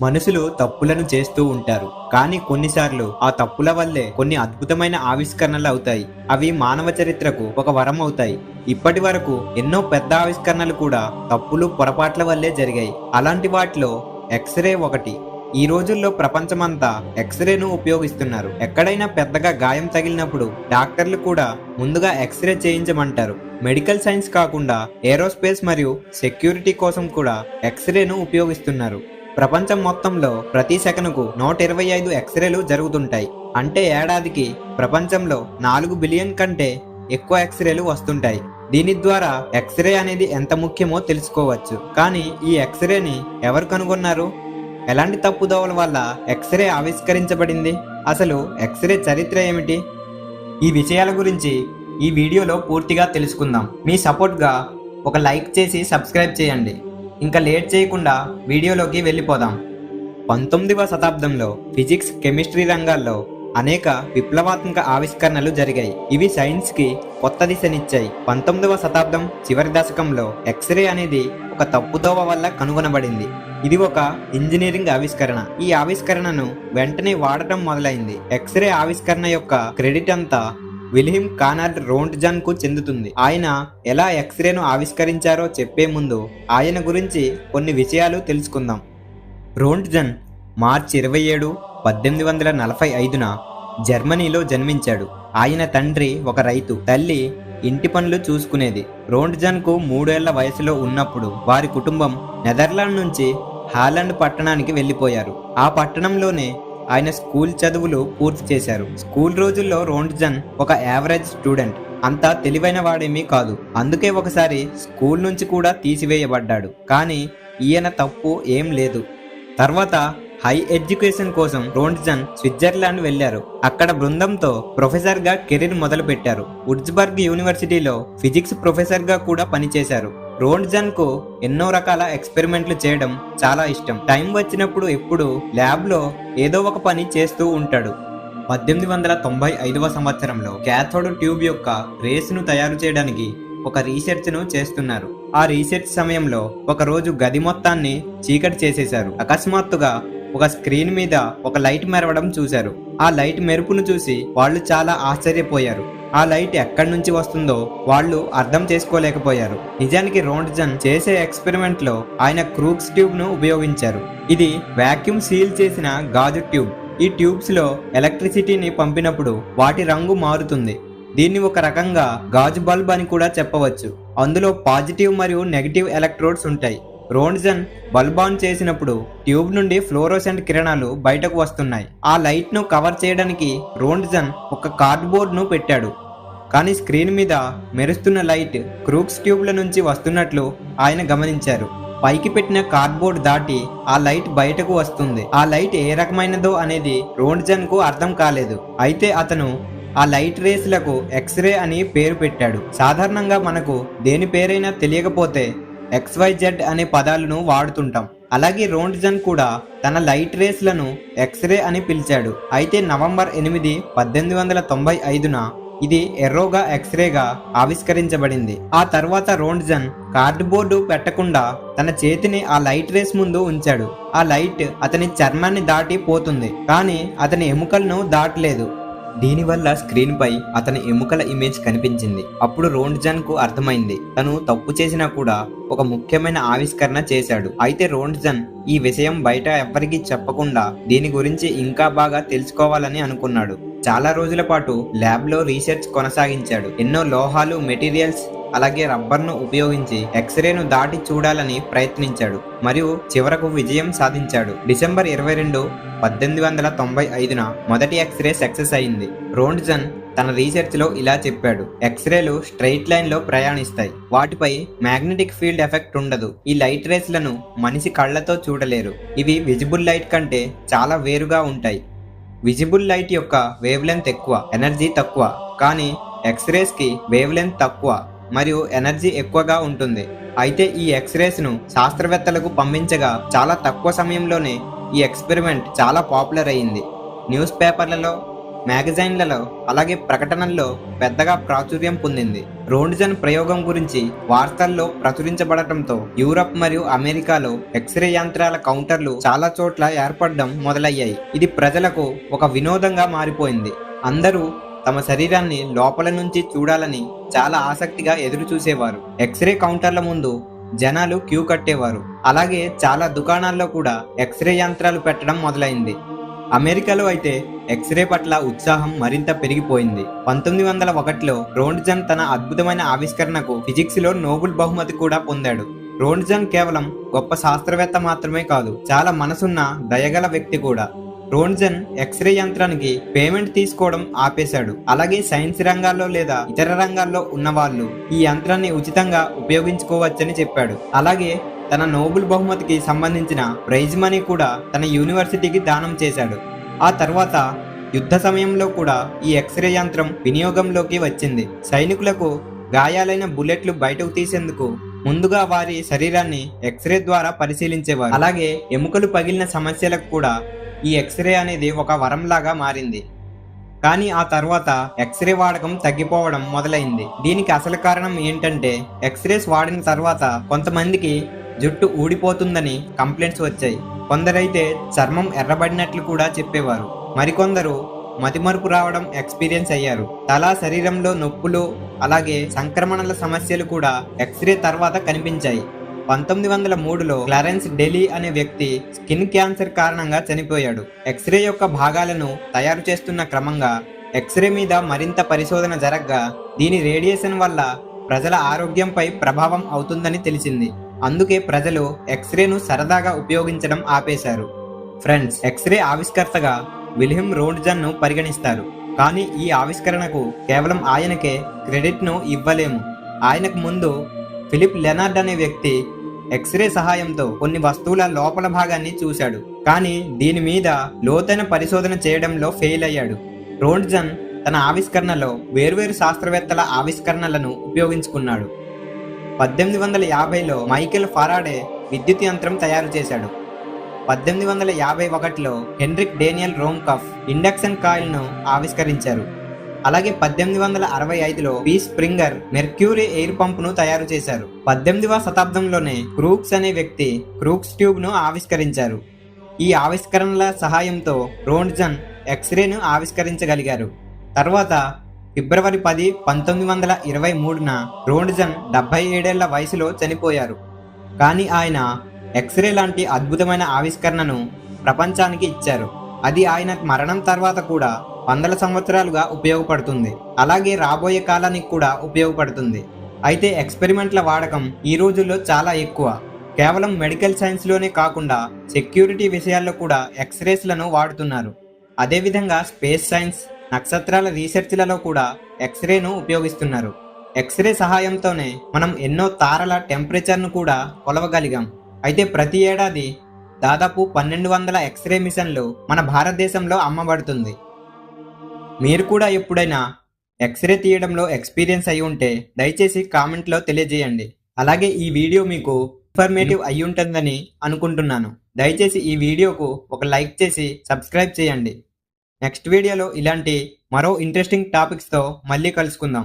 మనుషులు తప్పులను చేస్తూ ఉంటారు. కానీ కొన్నిసార్లు ఆ తప్పుల వల్లే కొన్ని అద్భుతమైన ఆవిష్కరణలు అవుతాయి. అవి మానవ చరిత్రకు ఒక వరం అవుతాయి. ఇప్పటి వరకు ఎన్నో పెద్ద ఆవిష్కరణలు కూడా తప్పులు పొరపాట్ల వల్లే జరిగాయి. అలాంటి వాటిలో ఎక్స్రే ఒకటి. ఈ రోజుల్లో ప్రపంచమంతా ఎక్స్రేను ఉపయోగిస్తున్నారు. ఎక్కడైనా పెద్దగా గాయం తగిలినప్పుడు డాక్టర్లు కూడా ముందుగా ఎక్స్రే చేయించమంటారు. మెడికల్ సైన్స్ కాకుండా ఏరోస్పేస్ మరియు సెక్యూరిటీ కోసం కూడా ఎక్స్రేను ఉపయోగిస్తున్నారు. ప్రపంచం మొత్తంలో ప్రతి సెకనుకు నూట ఇరవై ఐదు ఎక్స్రేలు జరుగుతుంటాయి. అంటే ఏడాదికి ప్రపంచంలో నాలుగు బిలియన్ కంటే ఎక్కువ ఎక్స్రేలు వస్తుంటాయి. దీని ద్వారా ఎక్స్రే అనేది ఎంత ముఖ్యమో తెలుసుకోవచ్చు. కానీ ఈ ఎక్స్రేని ఎవరు కనుగొన్నారు? ఎలాంటి తప్పుదోవల వల్ల ఎక్స్రే ఆవిష్కరించబడింది? అసలు ఎక్స్రే చరిత్ర ఏమిటి? ఈ విషయాల గురించి ఈ వీడియోలో పూర్తిగా తెలుసుకుందాం. మీ సపోర్ట్గా ఒక లైక్ చేసి సబ్స్క్రైబ్ చేయండి. ఇంకా లేట్ చేయకుండా వీడియోలోకి వెళ్ళిపోదాం. పంతొమ్మిదవ శతాబ్దంలో ఫిజిక్స్ కెమిస్ట్రీ రంగాల్లో అనేక విప్లవాత్మక ఆవిష్కరణలు జరిగాయి. ఇవి సైన్స్కి కొత్త దిశనిచ్చాయి. పంతొమ్మిదవ శతాబ్దం చివరి దశకంలో ఎక్స్రే అనేది ఒక తప్పుదోవ వల్ల కనుగొనబడింది. ఇది ఒక ఇంజనీరింగ్ ఆవిష్కరణ. ఈ ఆవిష్కరణను వెంటనే వాడటం మొదలైంది. ఎక్స్రే ఆవిష్కరణ యొక్క క్రెడిట్ అంతా విలియం కానార్డ్ రోంట్జన్కు చెందుతుంది. ఆయన ఎలా ఎక్స్రేను ఆవిష్కరించారో చెప్పే ముందు ఆయన గురించి కొన్ని విషయాలు తెలుసుకుందాం. రోంట్జన్ మార్చి ఇరవై ఏడు పద్దెనిమిది వందల నలభై ఐదున జర్మనీలో జన్మించాడు. ఆయన తండ్రి ఒక రైతు. తల్లి ఇంటి పనులు చూసుకునేది. రోంట్జన్కు మూడేళ్ళ వయసులో ఉన్నప్పుడు వారి కుటుంబం నెదర్లాండ్ నుంచి హాలండ్ పట్టణానికి వెళ్ళిపోయారు. ఆ పట్టణంలోనే ఆయన స్కూల్ చదువులు పూర్తి చేశారు. స్కూల్ రోజుల్లో రోంట్జన్ ఒక యావరేజ్ స్టూడెంట్. అంత తెలివైన వాడేమీ కాదు. అందుకే ఒకసారి స్కూల్ నుంచి కూడా తీసివేయబడ్డాడు. కానీ ఈయన తప్పు ఏం లేదు. తర్వాత హై ఎడ్యుకేషన్ కోసం రోంట్జన్ స్విట్జర్లాండ్ వెళ్ళారు అక్కడ బృందంతో ప్రొఫెసర్గా కెరీర్ మొదలు పెట్టారు యూనివర్సిటీలో ఫిజిక్స్ ప్రొఫెసర్గా కూడా పనిచేశారు. రోండ్జన్కు ఎన్నో రకాల ఎక్స్పెరిమెంట్లు చేయడం చాలా ఇష్టం. టైం వచ్చినప్పుడు ఎప్పుడు ల్యాబ్లో ఏదో ఒక పని చేస్తూ ఉంటాడు. పద్దెనిమిది వందల తొంభై ఐదవ సంవత్సరంలో క్యాథోడ్ ట్యూబ్ యొక్క రేసును తయారు చేయడానికి ఒక రీసెర్చ్ను చేస్తున్నారు. ఆ రీసెర్చ్ సమయంలో ఒకరోజు గది మొత్తాన్ని చీకటి చేసేశారు. అకస్మాత్తుగా ఒక స్క్రీన్ మీద ఒక లైట్ మెరవడం చూశారు. ఆ లైట్ మెరుపును చూసి వాళ్ళు చాలా ఆశ్చర్యపోయారు. ఆ లైట్ ఎక్కడి నుంచి వస్తుందో వాళ్ళు అర్థం చేసుకోలేకపోయారు. నిజానికి రోండ్జన్ చేసే ఎక్స్పెరిమెంట్లో ఆయన క్రూక్స్ ట్యూబ్ను ఉపయోగించారు. ఇది వాక్యూమ్ సీల్ చేసిన గాజు ట్యూబ్. ఈ ట్యూబ్స్లో ఎలక్ట్రిసిటీని పంపినప్పుడు వాటి రంగు మారుతుంది. దీన్ని ఒక రకంగా గాజు బల్బ్ అని కూడా చెప్పవచ్చు. అందులో పాజిటివ్ మరియు నెగిటివ్ ఎలక్ట్రోడ్స్ ఉంటాయి. రోన్జన్ బల్బ్ ఆన్ చేసినప్పుడు ట్యూబ్ నుండి ఫ్లోరోసెంట్ కిరణాలు బయటకు వస్తున్నాయి. ఆ లైట్ను కవర్ చేయడానికి రోన్జన్ ఒక కార్డ్బోర్డ్ను పెట్టాడు. కానీ స్క్రీన్ మీద మెరుస్తున్న లైట్ క్రూక్స్ ట్యూబ్ల నుంచి వస్తున్నట్లు ఆయన గమనించారు. పైకి పెట్టిన కార్డ్బోర్డ్ దాటి ఆ లైట్ బయటకు వస్తుంది. ఆ లైట్ ఏ రకమైనదో అనేది రోన్జన్కు అర్థం కాలేదు. అయితే అతను ఆ లైట్ రేస్లకు ఎక్స్రే అని పేరు పెట్టాడు. సాధారణంగా మనకు దేని పేరైనా తెలియకపోతే ఎక్స్వైజెడ్ అనే పదాలను వాడుతుంటాం. అలాగే రోండ్జన్ కూడా తన లైట్ రేస్లను ఎక్స్రే అని పిలిచాడు. అయితే నవంబర్ ఎనిమిది పద్దెనిమిది వందల తొంభై ఐదున ఇది ఎర్రోగా ఎక్స్రేగా ఆవిష్కరించబడింది. ఆ తర్వాత రోంట్జన్ కార్డ్బోర్డు పెట్టకుండా తన చేతిని ఆ లైట్ రేస్ ముందు ఉంచాడు. ఆ లైట్ అతని చర్మాన్ని దాటి పోతుంది. కానీ అతని ఎముకలను దాటలేదు. దీనివల్ల స్క్రీన్ పై అతని ఎముకల ఇమేజ్ కనిపించింది. అప్పుడు రోండ్జన్కు అర్థమైంది. తను తప్పు చేసినా కూడా ఒక ముఖ్యమైన ఆవిష్కరణ చేశాడు. అయితే రోండ్జన్ ఈ విషయం బయట ఎవ్వరికీ చెప్పకుండా దీని గురించి ఇంకా బాగా తెలుసుకోవాలని అనుకున్నాడు. చాలా రోజుల పాటు ల్యాబ్లో రీసెర్చ్ కొనసాగించాడు. ఎన్నో లోహాలు మెటీరియల్స్ అలాగే రబ్బర్ను ఉపయోగించి ఎక్స్రేను దాటి చూడాలని ప్రయత్నించాడు. మరియు చివరకు విజయం సాధించాడు. డిసెంబర్ ఇరవై రెండు పద్దెనిమిది వందల తొంభై ఐదున మొదటి ఎక్స్రే సక్సెస్ అయింది. రోండ్జన్ తన రీసెర్చ్లో ఇలా చెప్పాడు ఎక్స్రేలు స్ట్రైట్ లైన్లో ప్రయాణిస్తాయి. వాటిపై మ్యాగ్నెటిక్ ఫీల్డ్ ఎఫెక్ట్ ఉండదు. ఈ లైట్ రేస్లను మనిషి కళ్ళతో చూడలేరు. ఇవి విజిబుల్ లైట్ కంటే చాలా వేరుగా ఉంటాయి. విజిబుల్ లైట్ యొక్క వేవ్ లెంత్ ఎక్కువ ఎనర్జీ తక్కువ. కానీ ఎక్స్రేస్కి వేవ్ లెంత్ తక్కువ మరియు ఎనర్జీ ఎక్కువగా ఉంటుంది. అయితే ఈ ఎక్స్రేస్ను శాస్త్రవేత్తలకు పంపించగా చాలా తక్కువ సమయంలోనే ఈ ఎక్స్పెరిమెంట్ చాలా పాపులర్ అయింది న్యూస్ పేపర్లలో మ్యాగజైన్లలో అలాగే ప్రకటనల్లో పెద్దగా ప్రాచుర్యం పొందింది. రోండ్జన్ ప్రయోగం గురించి వార్తల్లో ప్రచురించబడటంతో యూరప్ మరియు అమెరికాలో ఎక్స్రే యంత్రాల కౌంటర్లు చాలా చోట్ల ఏర్పడడం మొదలయ్యాయి. ఇది ప్రజలకు ఒక వినోదంగా మారిపోయింది. అందరూ తమ శరీరాన్ని లోపల నుంచి చూడాలని చాలా ఆసక్తిగా ఎదురు చూసేవారు ఎక్స్రే కౌంటర్ల ముందు జనాలు క్యూ కట్టేవారు. అలాగే చాలా దుకాణాల్లో కూడా ఎక్స్రే యంత్రాలు పెట్టడం మొదలైంది. అమెరికాలో అయితే ఎక్స్రే పట్ల ఉత్సాహం మరింత పెరిగిపోయింది. పంతొమ్మిది వందల ఒకటిలో రోండ్జన్ తన అద్భుతమైన ఆవిష్కరణకు ఫిజిక్స్లో నోబుల్ బహుమతి కూడా పొందాడు. రోండ్జన్ కేవలం గొప్ప శాస్త్రవేత్త మాత్రమే కాదు చాలా మనసున్న దయగల వ్యక్తి కూడా. రోన్జన్ ఎక్స్రే యంత్రానికి పేమెంట్ తీసుకోవడం ఆపేశాడు. అలాగే సైన్స్ రంగాల్లో లేదా ఇతర రంగాల్లో ఉన్న వాళ్ళు ఈ యంత్రాన్ని ఉచితంగా ఉపయోగించుకోవచ్చని చెప్పాడు. అలాగే తన నోబెల్ బహుమతికి సంబంధించిన ప్రైజ్ మనీ కూడా తన యూనివర్సిటీకి దానం చేశాడు. ఆ తర్వాత యుద్ధ సమయంలో కూడా ఈ ఎక్స్రే యంత్రం వినియోగంలోకి వచ్చింది. సైనికులకు గాయాలైన బుల్లెట్లు బయటకు తీసేందుకు ముందుగా వారి శరీరాన్ని ఎక్స్రే ద్వారా పరిశీలించేవారు. అలాగే ఎముకలు పగిలిన సమస్యలకు కూడా ఈ ఎక్స్రే అనేది ఒక వరంలాగా మారింది. కానీ ఆ తర్వాత ఎక్స్రే వాడకం తగ్గిపోవడం మొదలైంది. దీనికి అసలు కారణం ఏంటంటే ఎక్స్రేస్ వాడిన తర్వాత కొంతమందికి జుట్టు ఊడిపోతుందని కంప్లైంట్స్ వచ్చాయి. కొందరైతే చర్మం ఎర్రబడినట్లు కూడా చెప్పేవారు. మరికొందరు మతిమరుపు రావడం ఎక్స్పీరియన్స్ అయ్యారు. తల శరీరంలో నొప్పులు అలాగే సంక్రమణల సమస్యలు కూడా ఎక్స్రే తర్వాత కనిపించాయి. పంతొమ్మిది వందల మూడులో క్లారెన్స్ డెలీ అనే వ్యక్తి స్కిన్ క్యాన్సర్ కారణంగా చనిపోయాడు. ఎక్స్రే యొక్క భాగాలను తయారు చేస్తున్న క్రమంగా ఎక్స్రే మీద మరింత పరిశోధన జరగ్గా దీని రేడియేషన్ వల్ల ప్రజల ఆరోగ్యంపై ప్రభావం అవుతుందని తెలిసింది. అందుకే ప్రజలు ఎక్స్రేను సరదాగా ఉపయోగించడం ఆపేశారు. ఫ్రెండ్స్ ఎక్స్రే ఆవిష్కర్తగా విలియం రోడ్జన్ను పరిగణిస్తారు. కానీ ఈ ఆవిష్కరణకు కేవలం ఆయనకే క్రెడిట్ను ఇవ్వలేము. ఆయనకు ముందు ఫిలిప్ లెనార్డ్ అనే వ్యక్తి ఎక్స్రే సహాయంతో కొన్ని వస్తువుల లోపల భాగాన్ని చూశాడు. కానీ దీని మీద లోతైన పరిశోధన చేయడంలో ఫెయిల్ అయ్యాడు. రోడ్జన్ తన ఆవిష్కరణలో వేర్వేరు శాస్త్రవేత్తల ఆవిష్కరణలను ఉపయోగించుకున్నాడు. పద్దెనిమిది వందల యాభైలో మైకేల్ ఫారాడే విద్యుత్ యంత్రం తయారు చేశాడు. పద్దెనిమిది వందల యాభై ఒకటిలో హెన్రిక్ డేనియల్ రోమ్కఫ్ ఇండక్షన్ కాయిల్ను ఆవిష్కరించారు. అలాగే పద్దెనిమిది వందల అరవై ఐదులో పి. స్ప్రింగర్ మెర్క్యూరీ ఎయిర్ పంప్ను తయారు చేశారు. పద్దెనిమిదవ శతాబ్దంలోనే క్రూక్స్ అనే వ్యక్తి క్రూక్స్ ట్యూబ్ను ఆవిష్కరించారు. ఈ ఆవిష్కరణల సహాయంతో రోండ్జన్ ఎక్స్రేను ఆవిష్కరించగలిగారు. తర్వాత ఫిబ్రవరి పది పంతొమ్మిది వందల ఇరవై మూడున రోన్జన్ డెబ్బై ఏడేళ్ళ వయసులో చనిపోయారు. కానీ ఆయన ఎక్స్రే లాంటి అద్భుతమైన ఆవిష్కరణను ప్రపంచానికి ఇచ్చారు. అది ఆయన మరణం తర్వాత కూడా వందల సంవత్సరాలుగా ఉపయోగపడుతుంది. అలాగే రాబోయే కాలానికి కూడా ఉపయోగపడుతుంది. అయితే ఎక్స్పెరిమెంట్ల వాడకం ఈ రోజుల్లో చాలా ఎక్కువ. కేవలం మెడికల్ సైన్స్లోనే కాకుండా సెక్యూరిటీ విషయాల్లో కూడా ఎక్స్రేస్లను వాడుతున్నారు. అదేవిధంగా స్పేస్ సైన్స్ నక్షత్రాల రీసెర్చ్లలో కూడా ఎక్స్రేను ఉపయోగిస్తున్నారు. ఎక్స్రే సహాయంతోనే మనం ఎన్నో తారల టెంపరేచర్ను కూడా కొలవగలిగాం. అయితే ప్రతి ఏడాది దాదాపు పన్నెండు వందల ఎక్స్రే మిషన్లు మన భారతదేశంలో అమ్మబడుతుంది. మీరు కూడా ఎప్పుడైనా ఎక్స్రే తీయడంలో ఎక్స్పీరియన్స్ అయి ఉంటే దయచేసి కామెంట్లో తెలియజేయండి. అలాగే ఈ వీడియో మీకు ఇన్ఫర్మేటివ్ అయి ఉంటుందని అనుకుంటున్నాను. దయచేసి ఈ వీడియోకు ఒక లైక్ చేసి సబ్స్క్రైబ్ చేయండి. నెక్స్ట్ వీడియోలో ఇలాంటి మరో ఇంట్రెస్టింగ్ టాపిక్స్తో మళ్ళీ కలుసుకుందాం.